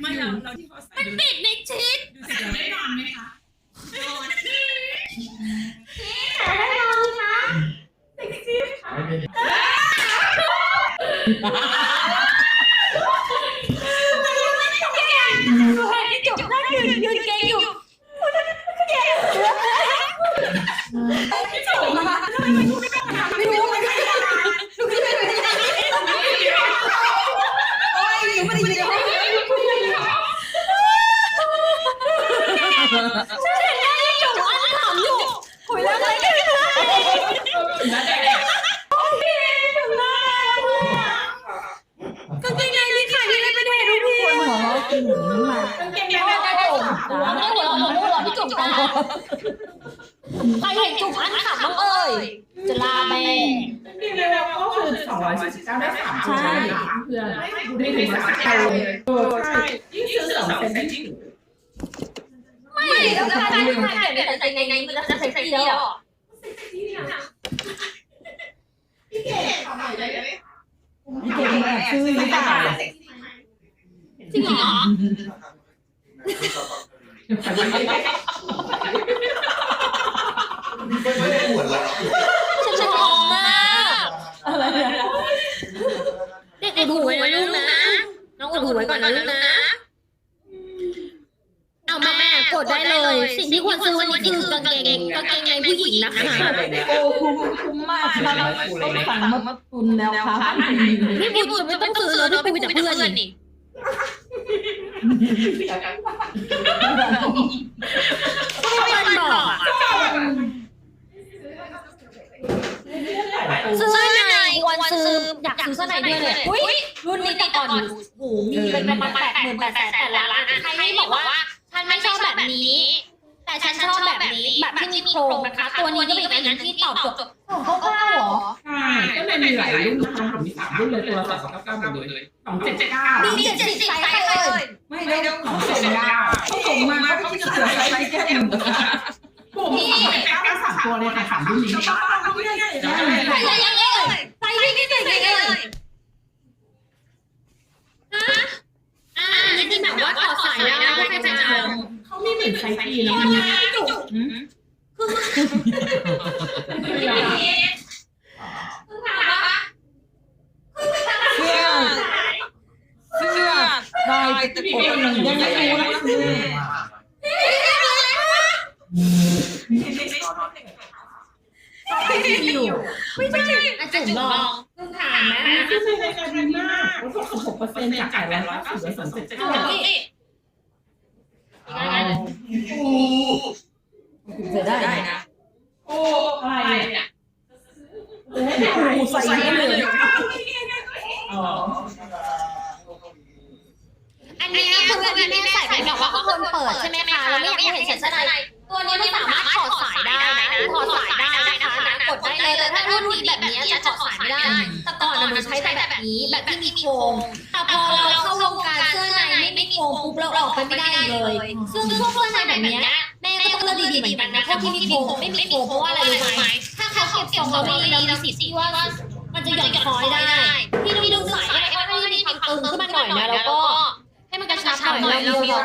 ไม่เราเราที่เขาใส่ดูปิดในชิดดูสิไม่นอนไหมคะนอนจบได้ยืนยืนเกงอยู่ ไม่รู้มันไม่ได้ลูกที่ไม่ได้โอ้ยยังไม่ได้ยินเลย จบอันถามอยู่คุยแล้วเลย แล้วแต่ กางเกงในนี่ค่ะที่ไม่เป็นเหตุทุกที หัวเราะกินหมูนี่มา กางเกงในน่าจะจบ ไม่หัวเราะหัวเราะที่จุ่มตาใคร เห็นจุ่มอันขำบ้างเอ่ยจะลาแม่ดีเลยก็คือสองร้อยสี่สิบเก้าได้สามชุดเพื่อนไม่ถึงสามตัวเลยเออใช่ยิ่งซื้อสองเซนยิ่งไม่แล้วการที่ใครเห็นใส่ในในมันจะใส่ใส่เดียวพี่เก๋ทำอะไรได้ไหมพี่เก่งแอบซื้อหรือเปล่าจริงเหรอ ไม่ได้ปวดแล้วฉันชอบมากอะไรเนี่ยเด็กอุดหูไว้นะลูกนะ น้องอุดหูไว้ก่อนนะลูกนะ เอามาแม่กดได้เลย สิ่งที่ควรซื้อวันนี้คือกางเกงกางเกงในผู้หญิงนะคะโอ้คุ้มคุ้มมากเราต้องสั่งมาตุนแล้วครับพี่บุญไม่ต้องซื้อแล้วพี่ไปคุยกับเพื่อนนี่เพื่อนบอกอะซื้อในวัน ซื้ออยากซื้อเสื้อในด้วยเลยอุ้ยรุ่นนี้แต่ก่อนอยู่โอ้โหมีเป็นประมาณแปดหมื่นแปดแสนแต่ละร้านใครบอกว่าฉันไม่ชอบแบบนี้ แต่ฉันชอบแบบนี้แบบที่มีโครงนะคะตัวนี้ก็เป็นอีกอันหนึงที่ตอบโจทย์ของเขาเก้าเหรอใช่ก็เลยมีหลายรุ่นนะคะผมมีสามรุ่นเลยตัวละสองเก้าเก้าหมดเลยสองเจ็ดเจ็ดเก้ามีเจ็ดสิบไซส์ใครเอ่ยไม่ได้เขาส่งมาเขาส่งมาเขาไม่เสือใช้แค่หนึ่งผมเจ็ดเก้าสามตัวเลยค่ะสามรุ่นนี้ใส่ยังไงเอ่ยใส่ยังไงใส่ยังไงเอ่ยฮะอ่าอันนี้ที่แบบว่าต่อสายได้ใครจะเอา เขาไม่เหมือนไซส์จีนนะจุกเสื้อเสื้อลายตะโกนยังไม่รู้นะคืออยู่อาจุ๋มลองเพิ่งถามแม่คือในรายการดีมากลดหกเปอร์เซ็นต์จากขายร้อยเก้าสิบสองเจ็ดเก้า นี่เสียได้นะ โอ้อะไรเนี่ยกูใส่ได้เลยอ๋ออันนี้คืออันนี้แม่ใส่เป็นแบบว่าข้างบนเปิดใช่ไหมคะแล้วไม่อยากให้เห็นเส้นในตัวนี้มันสามารถถอดสายได้นะถอดสายได้นะคะนะกดได้เลยแต่ถ้ารุ่นนี้แบบนี้จะถอดสายไม่ได้ แต่ก่อนมันใช้แต่แบบนี้แบบที่มีโครงแต่ ไม่มีโครงปุ๊บเราออกไปไม่ได้เลย ซึ่งพวกเสื้อในแบบนี้แม่ก็ต้องเลือกดีๆเหมือนกันนะพวกที่มีโครงไม่มีโครงเพราะว่าอะไรรู้ไหมถ้าเขาเก็บทรงเราไม่ดีเรามีสิทธิ์ที่ว่ามันจะหย่อนคล้อยได้พี่ดูดูสายอะไรว่าให้มีความตึงขึ้นมาหน่อยนะแล้วก็ ให้มันกระชับหน่อยเราเดียว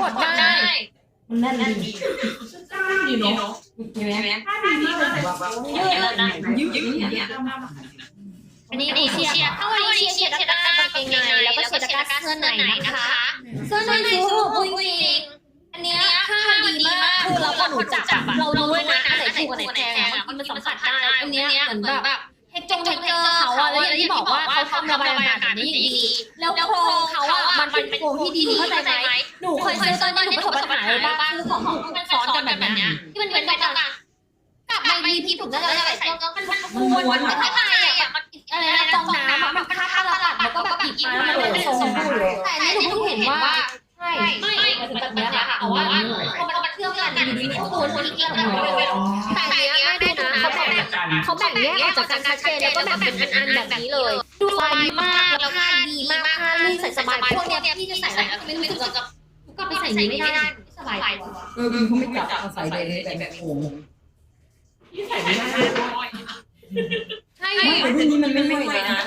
กดได้มันแน่นดีดีเนาะเห็นไหมถ้าดีมากเลยแบบว่ายืดแล้วนะยืดยืดเนี่ย อันนี้เชียร์ถ้าวันนี้เชียร์เชียร์ตะกร้ากางเกงในแล้วก็เชียร์ตะกร้าเสื้อในนะคะเสื้อในซื้อจริงอันเนี้ยค่าดีมากคือเราพอหนูจับเรารู้เลยนะอันไหนถูกอันไหนแพงอะมันสัมผัสได้อันเนี้ยเหมือนแบบเทคจงเทคเจอร์เขาอะแล้วอย่างที่บอกว่าเขาทำระบายอากาศแบบนี้อย่างดีแล้วโครงเขาอะมันเป็นโครงที่ดีเข้าใจไหมหนูเคยซื้อตอนนี้หนูประสบปัญหาอะไรบ้างคือของหนูมันซ้อนกันแบบเนี้ยที่มันเป็นแบบกลับมาดีพี่ถูกแล้วใส่เสื้อมันม้วนมันไม่ใช่อะ ก็แบบบีบมาแล้วมันเป็นทรงแต่อันนี้หนูเพิ่งเห็นว่า ใช่ ไม่แบบนี้ค่ะแต่ว่าพอมันมันเชื่อมกันอยู่ดีๆตัวคนที่เกี่ยวกันแต่อันนี้ไม่ได้นะเขาแบ่งเขาแบ่งแยกออกจากกันชัดเจนแล้วก็แบ่งเป็นอันๆแบบนี้เลย ดูสบายมากแล้วผ้าดีมากผ้าลื่นใส่สบายพวกเนี้ยพี่จะใส่แล้วไม่รู้สึกกับกลับไปใส่นี้ไม่ได้ไม่สบายตัวเออเขาไม่จับเอาใส่เลยแบบแบบโอ่งที่ใส่ไม่ได้ใช่ไม่ แต่รุ่นนี้มันไม่ไหวนะ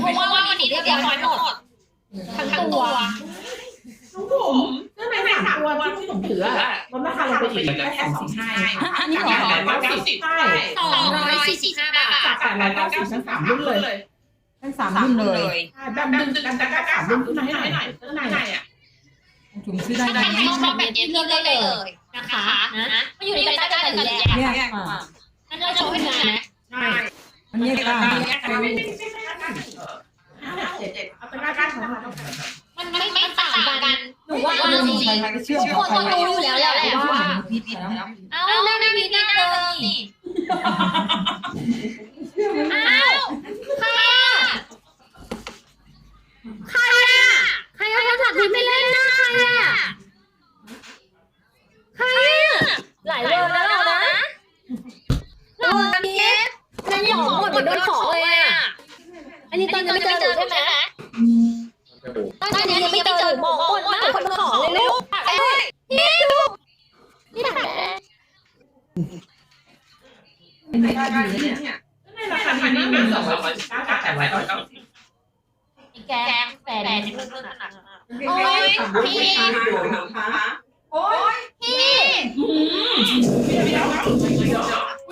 เพราะว่าวันนี้เรียบร้อยหมดทั้งตัวน้องผมเสื้อในสามตัวที่ผมถืออะลดราคาลงไปอีกแค่สองสี่ห้าอันนี้จากเหรอแปดร้อยเก้าสิบใช่สองร้อยสี่สิบห้าบาทจากแปดร้อยเก้าสิบทั้งสามรุ่นเลยทั้งสามรุ่นเลยใช่แบบดึงดันตะกร้าสามรุ่นขึ้นมาให้หน่อยเสื้อในอะจุ่มซื้อได้ถ้ไหมใครชอบแบบนี้เลือกได้เลยนะคะนะมันอยู่ในตะกร้ากันหรือแยกเนี่ยอะนั่นเราโชว์ให้ดูนะ อันนี้ค่ะไม่ไม่ไม่ใช่ห้าเจ็ดเจ็ดเอาตะกร้าก้านของเรามันไม่ไม่ต่างกัน หนูว่าเอาจจริริงงใครก็เชื่อทุกคนต้องรู้อยู่แล้วแหละว่าพี่ผิดแล้วเอาหน้าไม่มีหน้าเลยอ้าวใครอะใครอะใครเอาโทรศัพท์พี่ไม่เล่นนะใครอะใครอะหลายเวอร์แล้วเรานะเราอันนี้ฉันของห มดเหมือนโดนของเลยอะอันนี้ตอนยังไม่เจอหนูใช่ไหมตอนนี้ยังไม่เจอหนูมองหมดมากคนของเลยลูกเอ้ยนี่ดูนี่ถังแม่ในราคานี้เนี่ยในราคานี้มันสองร้อยสิบเก้าจากแปดร้อยเก้าสิบแกงแฟนนี่เพิ่งขนาดโอ้ยพี่พี่